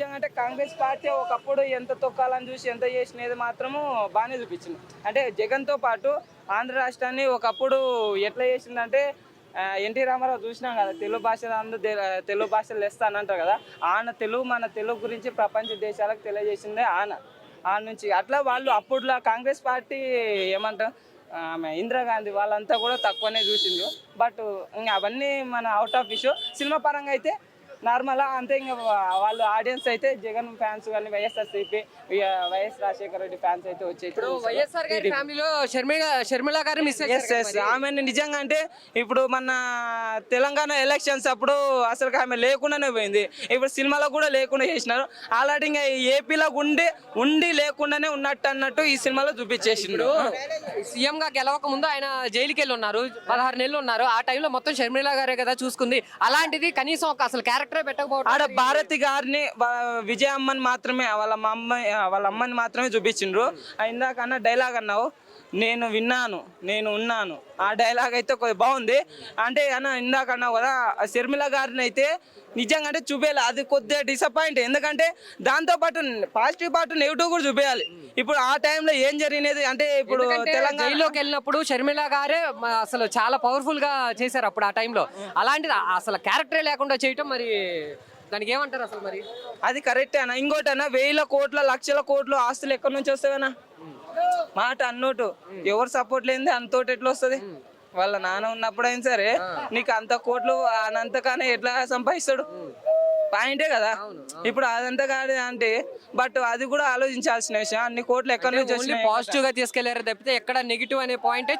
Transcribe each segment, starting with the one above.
నిజంగా అంటే కాంగ్రెస్ పార్టీ ఒకప్పుడు ఎంత తొక్కాలని చూసి ఎంత చేసినది మాత్రము బాగానే చూపించింది. అంటే జగన్తో పాటు ఆంధ్ర రాష్ట్రాన్ని ఒకప్పుడు ఎట్లా చేసిందంటే ఎన్టీ రామారావు చూసినాం కదా తెలుగు భాష అందరూ తెలుగు భాషలు అంటారు కదా ఆయన తెలుగు మన తెలుగు గురించి ప్రపంచ దేశాలకు తెలియజేసిందే ఆయన ఆ నుంచి అట్లా వాళ్ళు అప్పుడులా కాంగ్రెస్ పార్టీ ఏమంటారు ఆమె ఇందిరాగాంధీ వాళ్ళంతా కూడా తక్కువనే చూసిండ్రు. బట్ ఇంక అవన్నీ మన అవుట్ ఆఫ్ ఇష్యూ సినిమా పరంగా అయితే నార్మల్ అంతే ఇంకా వాళ్ళు ఆడియన్స్ అయితే జగన్ ఫ్యాన్స్ కానీ YSRCP YS Rajasekhara Reddy fans అయితే వచ్చేసి ఇప్పుడు వైఎస్ఆర్ గారి ఫ్యామిలీలో షర్మిల షర్మిల గారు మిస్ ఎస్ ఎస్ ఆమె నిజంగా అంటే ఇప్పుడు మన తెలంగాణ ఎలక్షన్స్ అప్పుడు అసలు ఆమె లేకుండానే పోయింది. ఇప్పుడు సినిమాలో కూడా లేకుండా చేసినారు. ఆల్రెడీ ఇంకా ఏపీలో ఉండి ఉండి లేకుండానే ఉన్నట్టు అన్నట్టు ఈ సినిమాలో చూపించేసిండ్రు సీఎం గా గెలవక ముందు ఆయన జైలుకి వెళ్ళి ఉన్నారు పదహారు నెలలు ఉన్నారు. ఆ టైంలో మొత్తం షర్మిల గారే కదా చూసుకుంది. అలాంటిది కనీసం ఒక అసలు క్యారెక్టరే పెట్టకపోవడం ఆడ భారతి గారిని విజయ అమ్మని మాత్రమే వాళ్ళ మా అమ్మ వాళ్ళ అమ్మని మాత్రమే చూపించిండ్రు. ఇందాక అన్న డైలాగ్ అన్నావు నేను విన్నాను నేను ఉన్నాను. ఆ డైలాగ్ అయితే కొద్ది బాగుంది. అంటే అన్న ఇందాక అన్నావు కదా ఆ షర్మిల గారిని అయితే నిజంగా అంటే చూపేయాలి. అది కొద్దిగా డిసప్పాయింట్ ఎందుకంటే దాంతో పాటు పాజిటివ్ పాటు నెగిటివ్ కూడా చూపేయాలి. ఇప్పుడు ఆ టైంలో ఏం జరిగినది? అంటే ఇప్పుడు ఎందుకంటే తెలంగాణ జైల్లోకి వెళ్ళినప్పుడు షర్మిల గారే అసలు చాలా పవర్ఫుల్గా చేశారు అప్పుడు ఆ టైంలో. అలాంటిది అసలు క్యారెక్టరే లేకుండా చేయటం మరి దానికి ఏమంటారు అసలు మరి? అది కరెక్టే అన్న. ఇంకోటి అన్న వేల కోట్ల లక్షల కోట్లు ఆస్తులు ఎక్కడి నుంచి వస్తావన్నా మాట అన్నోటు. ఎవరు సపోర్ట్ లేనిది అంతోటి ఎట్లా వస్తుంది? వాళ్ళ నాన్న ఉన్నప్పుడైనా సరే నీకు అంత కోట్లు అనంతగానే ఎట్లా సంపాదిస్తాడు? పాయింటే కదా. ఇప్పుడు అదంతా కాదు అంటే బట్ అది కూడా ఆలోచించాల్సిన విషయం. అన్ని కోట్లు ఎక్కడి నుంచి పాజిటివ్గా తీసుకెళ్ళారు తప్పితే ఎక్కడ నెగిటివ్ అనే పాయింటే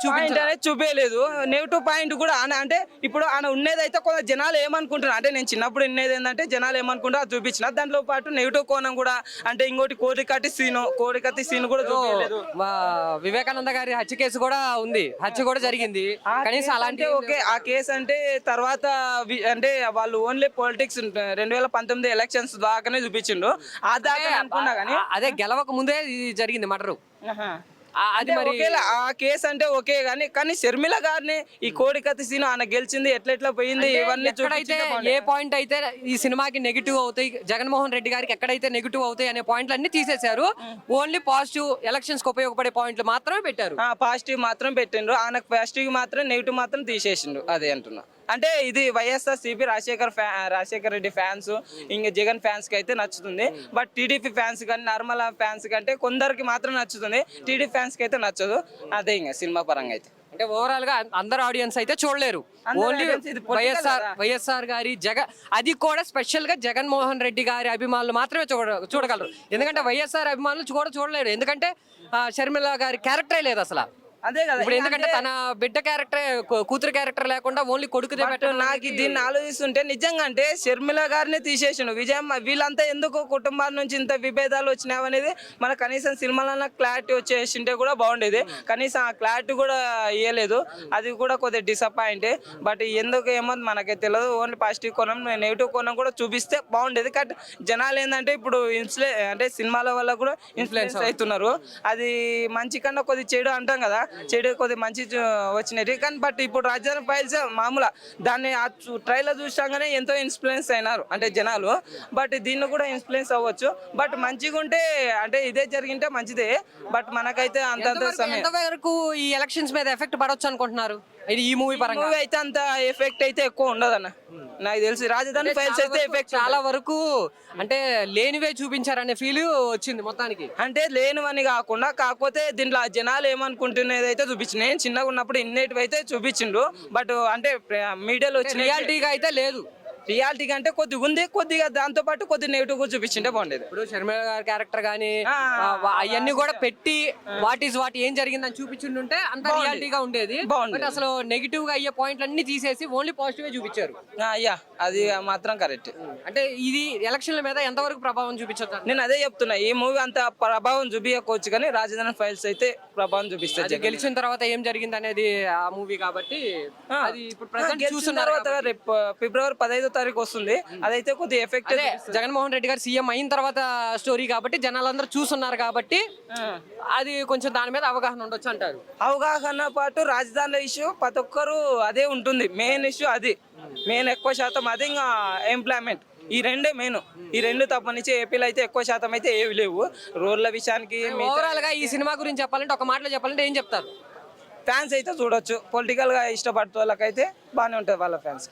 అనేది చూపించలేదు నెగిటివ్ పాయింట్ కూడా అంటే ఇప్పుడు ఆయన అయితే కొంత జనాలు ఏమనుకుంటున్నారు? అంటే నేను చిన్నప్పుడు ఉన్నది ఏంటంటే జనాలు ఏమనుకుంటారో అది చూపించిన. దాంట్లో పాటు నెగిటివ్ కోణం కూడా అంటే ఇంకోటి కోడి కట్టి సీను కోడి కత్తి సీన్ కూడా చూపించలేదు వివేకానంద గారి హత్య కేసు కూడా ఉంది. హత్య కూడా జరిగింది. కనీసం అలాంటి ఓకే ఆ కేసు అంటే తర్వాత అంటే వాళ్ళు ఓన్లీ పాలిటిక్స్ రెండు వేల పంతొమ్మిది ఎలక్షన్స్ దాకానే చూపించిండు. ఆ దాకా అనుకున్నా కానీ. అదే గెలవక ముందే ఇది జరిగింది మటరు. అది మరి ఆ కేసు అంటే ఓకే కానీ కానీ షర్మిల గారిని ఈ కోడి కత్తి సీన్ ఆయన గెలిచింది ఎట్లెట్లా పోయింది ఇవన్నీ చూపించింటే ఏ పాయింట్ అయితే ఈ సినిమాకి నెగిటివ్ అవుతాయి జగన్మోహన్ రెడ్డి గారికి ఎక్కడైతే నెగిటివ్ అవుతాయి అనే పాయింట్లు అన్ని తీసేశారు. ఓన్లీ పాజిటివ్ ఎలక్షన్స్కి ఉపయోగపడే పాయింట్లు మాత్రమే పెట్టారు. పాజిటివ్ మాత్రం పెట్టిండ్రు. ఆయనకు పాజిటివ్ మాత్రం నెగిటివ్ మాత్రం తీసేసిండు అదే అంటున్నా. అంటే ఇది వైఎస్ఆర్ సిపి రాజశేఖర్ ఫ్యా రాజశేఖర్ రెడ్డి ఫ్యాన్స్ ఇంకా జగన్ ఫ్యాన్స్కి అయితే నచ్చుతుంది. బట్ టీడీపీ ఫ్యాన్స్ కానీ నార్మల్ ఫ్యాన్స్ కంటే కొందరికి మాత్రం నచ్చుతుంది. టీడీపీ ఫ్యాన్స్కి అయితే నచ్చదు. అదే ఇంకా సినిమా పరంగా అయితే. అంటే ఓవరాల్గా అందరు ఆడియన్స్ అయితే చూడలేరు. ఓన్లీ వైఎస్ఆర్. వైఎస్ఆర్ గారి జగ అది కూడా స్పెషల్గా జగన్మోహన్ రెడ్డి గారి అభిమానులు మాత్రమే చూడ చూడగలరు. ఎందుకంటే వైఎస్ఆర్ అభిమానులు కూడా చూడలేరు. ఎందుకంటే షర్మిల గారి క్యారెక్టరే లేదు అసలు. అదే కదా. ఇప్పుడు ఎందుకంటే తన బిడ్డ క్యారెక్టర్ కూతురు క్యారెక్టర్ లేకుండా ఓన్లీ పెట్టడం నాకు దీన్ని ఆలోచిస్తుంటే నిజంగా అంటే షర్మిల గారిని తీసేసిండు. విజయమ్మ వీళ్ళంతా ఎందుకు కుటుంబాల నుంచి ఇంత విభేదాలు వచ్చినాయి అనేది మన కనీసం సినిమాలన్న క్లారిటీ వచ్చేసింటే కూడా బాగుండేది. కనీసం ఆ క్లారిటీ కూడా ఇవ్వలేదు అది కూడా కొద్దిగా డిసప్పాయింట్ బట్ ఎందుకు ఏమో మనకే తెలియదు ఓన్లీ పాజిటివ్ కోణం నెగిటివ్ కోణం కూడా చూపిస్తే బాగుండేది. కట్ జనాలు ఏంటంటే ఇప్పుడు ఇన్ఫ్లే అంటే సినిమాల వల్ల కూడా ఇన్ఫ్లుయెన్స్ అవుతున్నారు. అది మంచి కన్నా కొద్ది చెడు అంటాం కదా. చెడు కొద్ది మంచి వచ్చినవి కానీ బట్ ఇప్పుడు రాజధాని ఫైల్స్ మామూలు దాన్ని ఆ ట్రైలర్ చూసాగానే ఎంతో ఇన్ఫ్లుయెన్స్ అయినారు. అంటే జనాలు. బట్ దీన్ని కూడా ఇన్ఫ్లుయెన్స్ అవ్వచ్చు. బట్ మంచిగా ఉంటే అంటే ఇదే జరిగింటే మంచిదే. బట్ మనకైతే అంతంత సమయం. ఎంతవరకు ఈ ఎలక్షన్స్ మీద ఎఫెక్ట్ పడవచ్చు అనుకుంటున్నారు? ఇది ఈ మూవీ పరంగా. మూవీ అయితే అంత ఎఫెక్ట్ అయితే ఎక్కువ ఉండదన్న. నాకు తెలిసి రాజధాని ఫైల్స్ అయితే ఎఫెక్ట్ చాలా వరకు అంటే లేనివే చూపించారనే ఫీల్ వచ్చింది మొత్తానికి. అంటే లేనివని కాకుండా కాకపోతే దీంట్లో ఆ జనాలు ఏమనుకుంటున్నది అయితే చూపించింది. నేను చిన్నగా ఉన్నప్పుడు ఇన్నేటివి అయితే చూపించిండు బట్ అంటే మీడియాలో వచ్చిన రియాలిటీగా అయితే లేదు. రియాలిటీ కంటే కొద్దిగా ఉంది కొద్దిగా దాంతో పాటు కొద్ది నెగిటివ్ కూడా చూపించింటే బాగుండేది. ఇప్పుడు షర్మిల గారి క్యారెక్టర్ గానీ ఆ, అవన్నీ కూడా పెట్టి వాట్ ఈస్ వాట్ ఏం జరిగిందని చూపించుంటే అంత రియాలిటీగా ఉండేది. బాగుండేది. బట్ అసలు నెగిటివ్గా అయ్యే పాయింట్లు అన్ని తీసేసి ఓన్లీ పాజిటివ్ చూపించారు. అయ్యా అది మాత్రం కరెక్ట్ అంటే ఇది ఎలక్షన్ల మీద ఎంతవరకు ప్రభావం చూపించొచ్చు నేను అదే చెప్తున్నా ఈ మూవీ అంత ప్రభావం చూపించకపోవచ్చు కానీ రాజధాని ఫైల్స్ అయితే ప్రభావం చూపిస్తుంది గెలిచిన తర్వాత ఏం జరిగింది అనేది ఆ మూవీ కాబట్టి అది ఇప్పుడు చూస్తున్నారు తర్వాత రేపు ఫిబ్రవరి పదహైదో తారీఖు వస్తుంది అదైతే కొద్ది ఎఫెక్ట్ జగన్మోహన్ రెడ్డి గారు సీఎం అయిన తర్వాత స్టోరీ కాబట్టి జనాలందరూ చూస్తున్నారు కాబట్టి అది కొంచెం దాని మీద అవగాహన ఉండొచ్చు అంటారు. అవగాహన పాటు రాజధానిలో ఇష్యూ ప్రతి ఒక్కరు అదే ఉంటుంది. మెయిన్ ఇష్యూ అది. మెయిన్ ఎక్కువ శాతం అది ఇంకా ఎంప్లాయ్మెంట్ ఈ రెండే మెయిన్ ఈ రెండు తప్పనిచ్చి ఏపీలో అయితే ఎక్కువ శాతం అయితే ఏవి లేవు. రోడ్ల విషయానికి ఓవరాల్గా ఈ సినిమా గురించి చెప్పాలంటే ఒక మాటలో చెప్పాలంటే ఏం చెప్తారు? ఫ్యాన్స్ అయితే చూడొచ్చు. పొలిటికల్గా ఇష్టపడే వాళ్ళకైతే బాగానే ఉంటుంది వాళ్ళ ఫ్యాన్స్